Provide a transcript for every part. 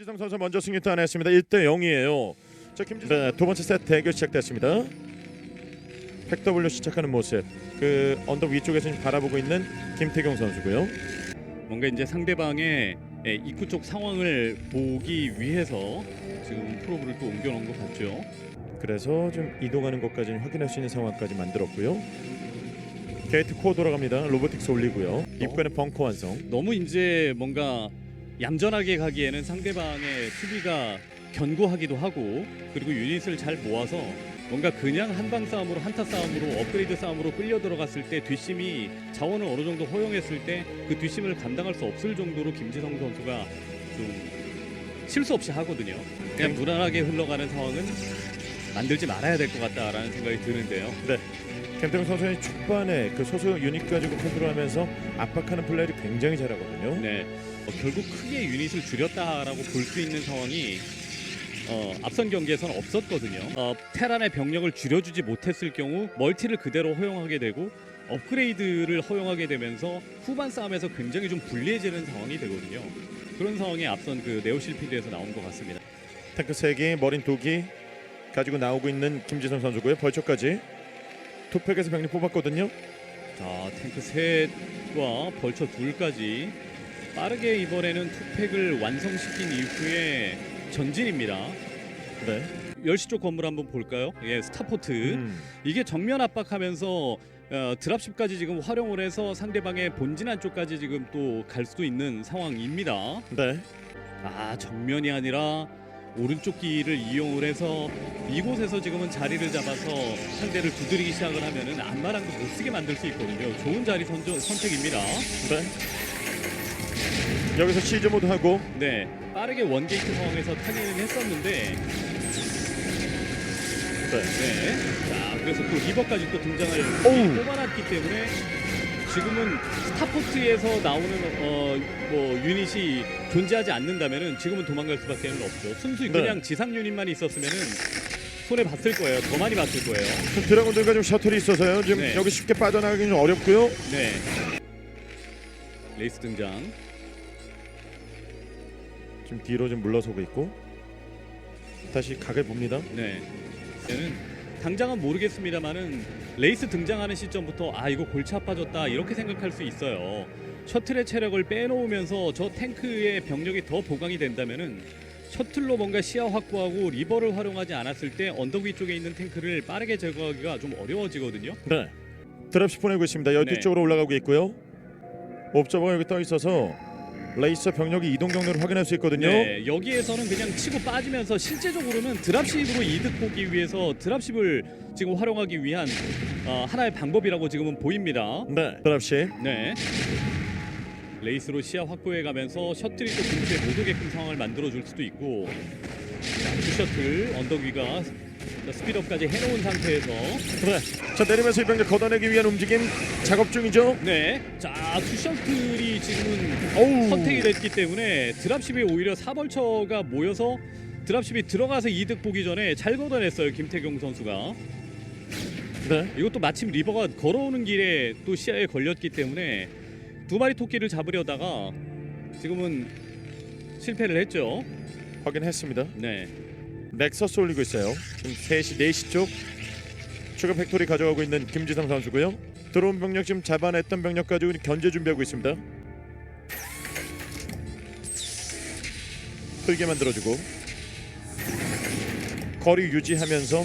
김지성 선수 먼저 승리 따냈습니다. 1대 0이에요. 자, 김지성 네, 두 번째 세트 대결 시작됐습니다. 팩W 시작하는 모습. 그 언덕 위쪽에서 지금 바라보고 있는 김태경 선수고요. 뭔가 이제 상대방의 예, 입구 쪽 상황을 보기 위해서 지금 프로브를 또 옮겨놓은 것 같죠. 그래서 좀 이동하는 것까지 확인할 수 있는 상황까지 만들었고요. 게이트 코어 돌아갑니다. 로보틱스 올리고요. 입구에는 벙커 완성. 너무 이제 뭔가 얌전하게 가기에는 상대방의 수비가 견고하기도 하고 그리고 유닛을 잘 모아서 뭔가 그냥 한방 싸움으로 한타 싸움으로 업그레이드 싸움으로 끌려 들어갔을 때 뒷심이 자원을 어느 정도 허용했을 때 그 뒷심을 감당할 수 없을 정도로 김지성 선수가 좀 실수 없이 하거든요. 그냥 무난하게 흘러가는 상황은 만들지 말아야 될 것 같다라는 생각이 드는데요. 김태경 선수는 초반에 그 소수 유닛 가지고 컨트롤하면서 압박하는 플레이를 굉장히 잘하거든요. 네, 어, 결국 크게 유닛을 줄였다라고 볼 수 있는 상황이 어, 앞선 경기에서는 없었거든요. 어, 테란의 병력을 줄여주지 못했을 경우 멀티를 그대로 허용하게 되고 업그레이드를 허용하게 되면서 후반 싸움에서 굉장히 좀 불리해지는 상황이 되거든요. 그런 상황이 앞선 그 네오실피드에서 나온 것 같습니다. 탱크 3개, 머린 2개 가지고 나오고 있는 김지성 선수고요. 벌초까지 투팩에서 병력 뽑았거든요. 자, 탱크 셋과 벌처 둘까지 빠르게 이번에는 투팩을 완성시킨 이후에 전진입니다. 네. 10시 쪽 건물 한번 볼까요? 예, 스타포트. 음. 이게 정면 압박하면서 어, 드랍십까지 지금 활용을 해서 상대방의 본진 안쪽까지 지금 또 갈 수도 있는 상황입니다. 네. 아 정면이 아니라 오른쪽 길을 이용을 해서 이곳에서 지금은 자리를 잡아서 상대를 두드리기 시작을 하면은 안마랑도 못 쓰게 만들 수 있거든요. 좋은 자리 선저, 선택입니다. 네. 여기서 시즈 모드 하고 네, 빠르게 원게이트 상황에서 타기는 했었는데 네. 네. 자, 그래서 또 리버까지 또 등장을 오우. 뽑아놨기 때문에 지금은 스타포트에서 나오는 어, 뭐 유닛이 존재하지 않는다면은 지금은 도망갈 수밖에 없죠. 순수 네. 그냥 지상 유닛만 있었으면은 손해 봤을 거예요. 더 많이 봤을 거예요. 좀 드래곤들과 좀 셔틀이 있어서요. 지금 네. 여기 쉽게 빠져나가기는 좀 어렵고요. 네. 레이스 등장. 지금 뒤로 좀 물러서고 있고 다시 각을 봅니다. 네. 이제는 당장은 모르겠습니다만은 레이스 등장하는 시점부터 아 이거 골치 아파졌다 이렇게 생각할 수 있어요. 셔틀의 체력을 빼놓으면서 저 탱크의 병력이 더 보강이 된다면은 셔틀로 뭔가 시야 확보하고 리버를 활용하지 않았을 때 언덕 위쪽에 있는 탱크를 빠르게 제거하기가 좀 어려워지거든요. 네. 드랍시 보내고 있습니다. 여기 네. 뒤쪽으로 올라가고 있고요. 옵저버가 여기 떠 있어서 레이서 병력이 이동 경로를 확인할 수 있거든요. 네, 여기에서는 그냥 치고 빠지면서 실제적으로는 드랍십으로 이득 보기 위해서 드랍십을 지금 활용하기 위한 어, 하나의 방법이라고 지금은 보입니다. 네. 드랍시. 네. 레이스로 시야 확보해 가면서 셔틀이 또 근처에 못 오게끔 상황을 만들어 줄 수도 있고 자, 투 셔틀 언덕 위가 자, 스피드업까지 해놓은 상태에서 네. 자 내리면서 이 병력 걷어내기 위한 움직임 작업 중이죠. 네, 자, 투 셔틀이 지금은 어우. 선택이 됐기 때문에 드랍십에 오히려 사벌처가 모여서 드랍십이 들어가서 이득 보기 전에 잘 걷어냈어요 김태경 선수가 네. 이것도 마침 리버가 걸어오는 길에 또 시야에 걸렸기 때문에 두 마리 토끼를 잡으려다가 지금은 실패를 했죠. 확인했습니다. 네, 넥서스 올리고 있어요. 지금 3시, 4시 쪽 추가 팩토리 가져가고 있는 김지성 선수고요. 들어온 병력 지금 잡아냈던 병력 가지고 견제 준비하고 있습니다. 끌게 만들어주고 거리 유지하면서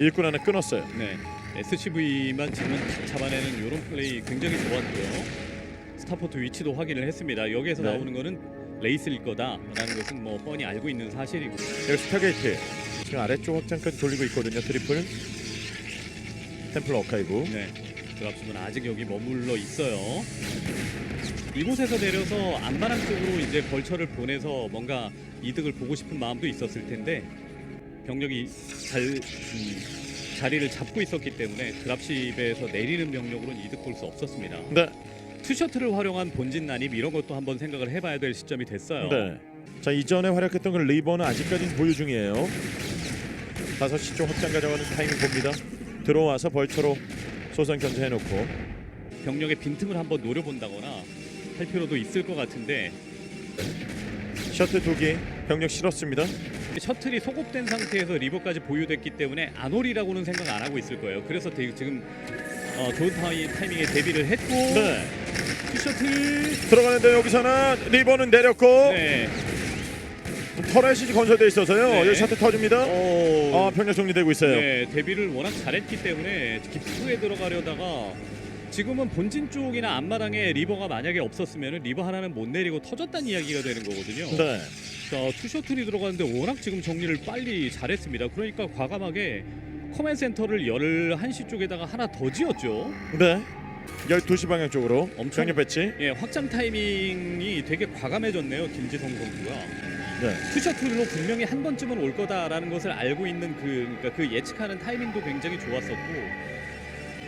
일꾼 하나 끊었어요. 네. SCV만 지금 탁 잡아내는 이런 플레이 굉장히 좋았고요. 스타포트 위치도 확인을 했습니다. 여기에서 네. 나오는 거는 레이스일 거다라는 것은 뭐 뻔히 알고 있는 사실이고. 여기 스타게이트 지금 아래쪽 확장까지 돌리고 있거든요. 트리플 템플 어카이브 네. 드랍십은 아직 여기 머물러 있어요. 이곳에서 내려서 안마랑 쪽으로 이제 벌처를 보내서 뭔가 이득을 보고 싶은 마음도 있었을 텐데 병력이 잘 음, 자리를 잡고 있었기 때문에 드랍십에서 내리는 병력으로는 이득 볼 수 없었습니다. 네. 투셔틀을 활용한 본진 난입 이런 것도 한번 생각을 해봐야 될 시점이 됐어요. 네. 자 이전에 활약했던 그 리버는 아직까지는 보유 중이에요. 5시 쪽 확장 가져가는 타이밍 봅니다. 들어와서 벌처로 소선 견제해놓고 병력의 빈틈을 한번 노려본다거나 할 필요도 있을 것 같은데 셔틀 두기 병력 실었습니다. 셔틀이 소급된 상태에서 리버까지 보유됐기 때문에 아놀이라고는 생각 안 하고 있을 거예요. 그래서 대- 지금 어, 좋은 타이, 타이밍에 데뷔를 했고 네. 투 셔틀 들어가는데 여기서는 리버는 내렸고 네. 터렛이 건설돼 있어서요. 네. 여기 셔틀 터집니다. 어, 아 병력 정리되고 있어요. 네, 데뷔를 워낙 잘했기 때문에 깊숙하게 들어가려다가 지금은 본진 쪽이나 앞마당에 리버가 만약에 없었으면 리버 하나는 못 내리고 터졌다는 이야기가 되는 거거든요. 네. 자, 투셔틀이 들어가는데 워낙 지금 정리를 빨리 잘했습니다. 그러니까 과감하게 커맨 센터를 11시 쪽에다가 하나 더 지었죠. 네. 12시 방향 쪽으로 엄청- 병력 배치. 예, 확장 타이밍이 되게 과감해졌네요. 김지성 선수가. 네. 투셔틀로 분명히 한 번쯤은 올 거다라는 것을 알고 있는 그 그러니까 그 예측하는 타이밍도 굉장히 좋았었고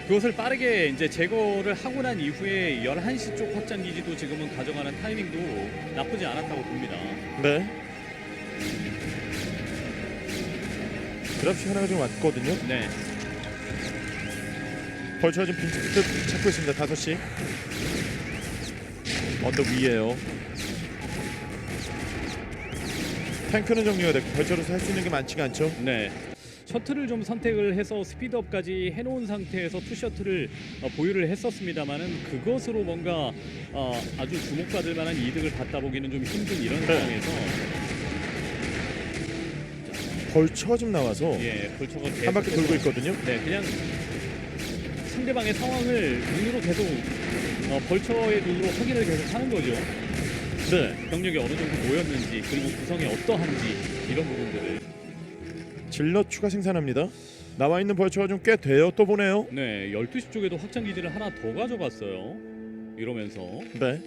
그것을 빠르게 이제 제거를 하고 난 이후에 11시 쪽 확장 기지도 지금은 가져가는 타이밍도 나쁘지 않았다고 봅니다. 네. 드랍시 하나가 좀 왔거든요. 네. 벌처가 지금 빈틈 찾고 있습니다. 5시. 언덕 위에요. 탱크는 정리가 됐고 벌처로서 할 수 있는 게 많지가 않죠. 네. 셔틀을 좀 선택을 해서 스피드업까지 해놓은 상태에서 투 셔틀을 어, 보유를 했었습니다만은 그것으로 뭔가 어, 아주 주목받을 만한 이득을 받다 보기는 좀 힘든 이런 네. 상황에서 벌처가 좀 나와서 예, 벌처가 한 바퀴 계속해서 돌고 있거든요. 네, 그냥 상대방의 상황을 눈으로 계속 어, 벌처의 눈으로 확인을 계속 하는 거죠. 네. 병력이 어느 정도 모였는지 그리고 구성이 어떠한지 이런 부분들을. 질러 추가 생산합니다. 나와 있는 벌처가 좀 꽤 돼요. 또 보네요. 네, 12시 쪽에도 확장 기지를 하나 더 가져갔어요. 이러면서 네.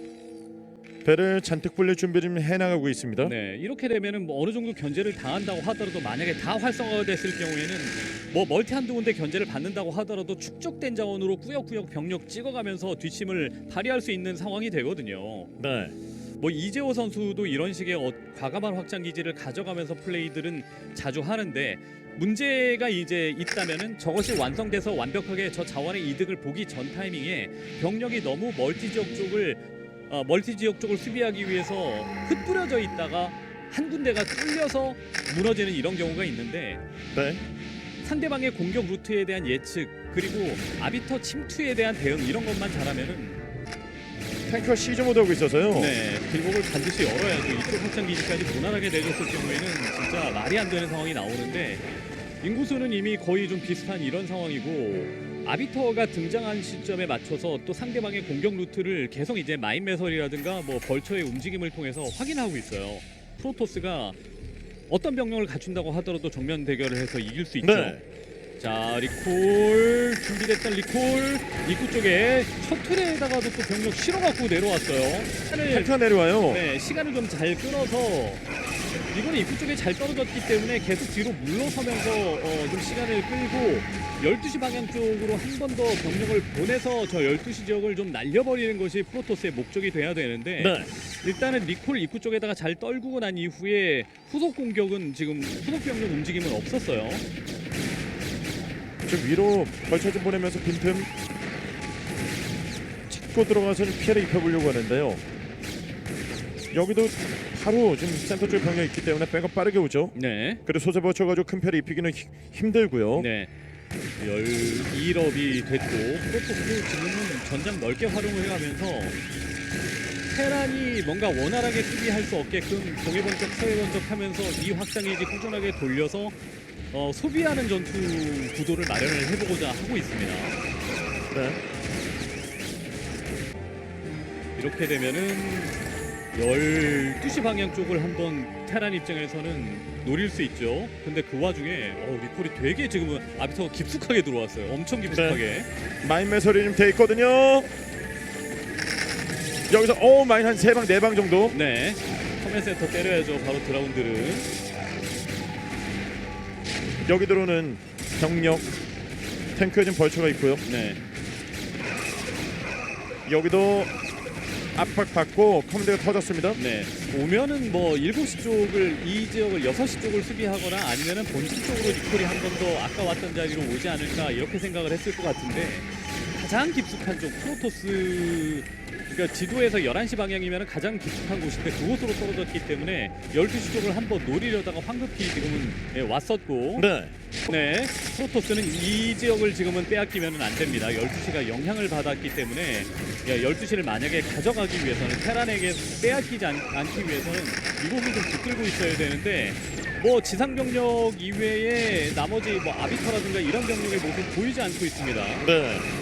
배를 잔뜩 불릴 준비 좀 해나가고 있습니다. 네 이렇게 되면은 뭐 어느 정도 견제를 당한다고 하더라도 만약에 다 활성화가 됐을 경우에는 뭐 멀티 한두 군데 견제를 받는다고 하더라도 축적된 자원으로 꾸역꾸역 병력 찍어가면서 뒷심을 발휘할 수 있는 상황이 되거든요. 네. 뭐 이재호 선수도 이런 식의 어, 과감한 확장 기지를 가져가면서 플레이들은 자주 하는데 문제가 이제 있다면은 저것이 완성돼서 완벽하게 저 자원의 이득을 보기 전 타이밍에 병력이 너무 멀티 지역 쪽을 어, 멀티 지역 쪽을 수비하기 위해서 흩뿌려져 있다가 한 군데가 뚫려서 무너지는 이런 경우가 있는데 네. 상대방의 공격 루트에 대한 예측 그리고 아비터 침투에 대한 대응 이런 것만 잘하면은 탱크가 시즈 모드 하고 있어서요. 네, 길목을 반드시 열어야죠. 이쪽 확장 기지까지 무난하게 내줬을 경우에는 진짜 말이 안 되는 상황이 나오는데 인구수는 이미 거의 좀 비슷한 이런 상황이고 아비터가 등장한 시점에 맞춰서 또 상대방의 공격 루트를 계속 이제 마인 매설이라든가 뭐 벌처의 움직임을 통해서 확인하고 있어요. 프로토스가 어떤 병력을 갖춘다고 하더라도 정면 대결을 해서 이길 수 있죠. 네. 자 리콜 준비됐던 리콜 입구 쪽에 셔틀에다가도 또 병력 실어갖고 내려왔어요. 시간을, 탱크가 내려와요. 네, 시간을 좀 잘 끌어서 이거는 입구 쪽에 잘 떨어졌기 때문에 계속 뒤로 물러서면서 어, 좀 시간을 끌고 12시 방향 쪽으로 한 번 더 병력을 보내서 저 12시 지역을 좀 날려버리는 것이 프로토스의 목적이 돼야 되는데 네. 일단은 리콜 입구 쪽에다가 잘 떨구고 난 이후에 후속 공격은 지금 후속 병력 움직임은 없었어요. 좀 위로 벌처 좀 보내면서 빈틈 찾고 들어가서 좀 피해를 입혀보려고 하는데요. 여기도 바로 지금 센터 쪽에 병력이 있기 때문에 백업 빠르게 오죠. 네. 그리고 소세 버쳐가지고 큰 피해를 입히기는 히- 힘들고요. 네. 12업이 됐고 프로토스 지금은 전장 넓게 활용을 해가면서 테란이 뭔가 원활하게 수비할 수 없게끔 동해 번쩍 서해 번쩍 하면서 이 확장기지 꾸준하게 돌려서 어, 소비하는 전투 구도를 마련을 해보고자 하고 있습니다. 네. 이렇게 되면은 12시 방향 쪽을 한번 테란 입장에서는 노릴 수 있죠. 근데 그 와중에 어, 리콜이 되게 지금은 아비터가 깊숙하게 들어왔어요. 엄청 깊숙하게. 마인 매설이 좀 돼 있거든요. 여기서 오 마인 한 세 방 네 방 정도. 네. 커맨 센터 때려야죠. 바로 드라운드를. 여기 들어오는 병력 탱크에 좀 벌처가 있고요. 네. 여기도 압박 받고 커맨드가 터졌습니다. 네. 오면은 뭐 7시 쪽을 이 지역을 6시 쪽을 수비하거나 아니면은 본진 쪽으로 리콜이 한 번 더 아까 왔던 자리로 오지 않을까 이렇게 생각을 했을 것 같은데 가장 깊숙한 쪽 프로토스 그러니까 지도에서 11시 방향이면 가장 깊숙한 곳인데 그곳으로 떨어졌기 때문에 12시 쪽을 한번 노리려다가 황급히 지금은 예, 왔었고 네. 네, 프로토스는 이 지역을 지금은 빼앗기면 안 됩니다. 12시가 영향을 받았기 때문에 12시를 만약에 가져가기 위해서는 테란에게 빼앗기지 않, 않기 위해서는 이 부분 좀 붙들고 있어야 되는데 뭐 지상 병력 이외에 나머지 뭐 아비터라든가 이런 병력의 모습 보이지 않고 있습니다. 네.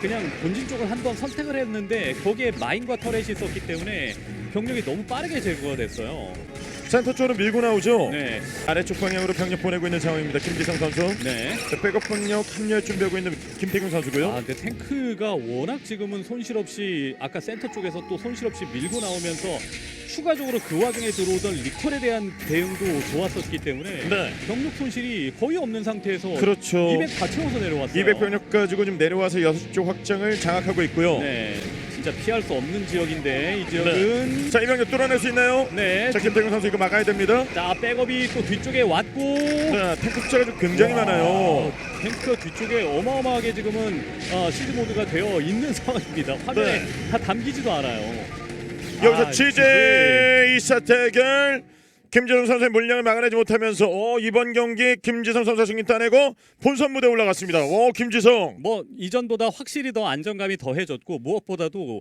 그냥 본진 쪽을 한 번 선택을 했는데 거기에 마인과 터렛이 있었기 때문에 병력이 너무 빠르게 제거가 됐어요. 센터 쪽으로 밀고 나오죠. 네, 아래쪽 방향으로 병력 보내고 있는 상황입니다. 김지성 선수. 네. 자, 백업 병력 합류할 준비하고 있는 김태균 선수고요. 아, 근데 탱크가 워낙 지금은 손실 없이 아까 센터 쪽에서 또 손실 없이 밀고 나오면서 추가적으로 그 와중에 들어오던 리콜에 대한 대응도 좋았었기 때문에 네. 병력 손실이 거의 없는 상태에서 그렇죠. 200 다 채워서 내려왔어요. 200 병력 가지고 지금 내려와서 여섯 쪽 확장을 장악하고 있고요. 네, 진짜 피할 수 없는 지역인데 이 지역은 자, 이 병력 뚫어낼 수 있나요? 네. 자, 김태균 선수 이거 막아야 됩니다. 자, 백업이 또 뒤쪽에 왔고 네, 탱크 숫자가 좀 굉장히 와, 많아요. 탱크가 뒤쪽에 어마어마하게 지금은 어, 실드 모드가 되어 있는 상황입니다. 화면에 네. 다 담기지도 않아요. 여기서 아, 취재 2사 대결 김지성 선수의 물량을 막아내지 못하면서 어, 이번 경기 김지성 선수 승리 따내고 본선 무대 에 올라갔습니다. 오 김지성. 뭐 이전보다 확실히 더 안정감이 더해졌고 무엇보다도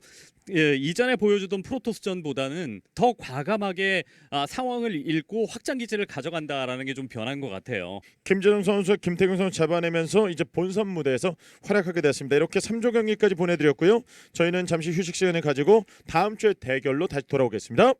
예, 이전에 보여주던 프로토스전보다는 더 과감하게 아, 상황을 읽고 확장 기지를 가져간다라는 게 좀 변한 것 같아요. 김지성 선수, 김태균 선수 잡아내면서 이제 본선 무대에서 활약하게 됐습니다. 이렇게 3조 경기까지 보내드렸고요. 저희는 잠시 휴식 시간을 가지고 다음 주에 대결로 다시 돌아오겠습니다.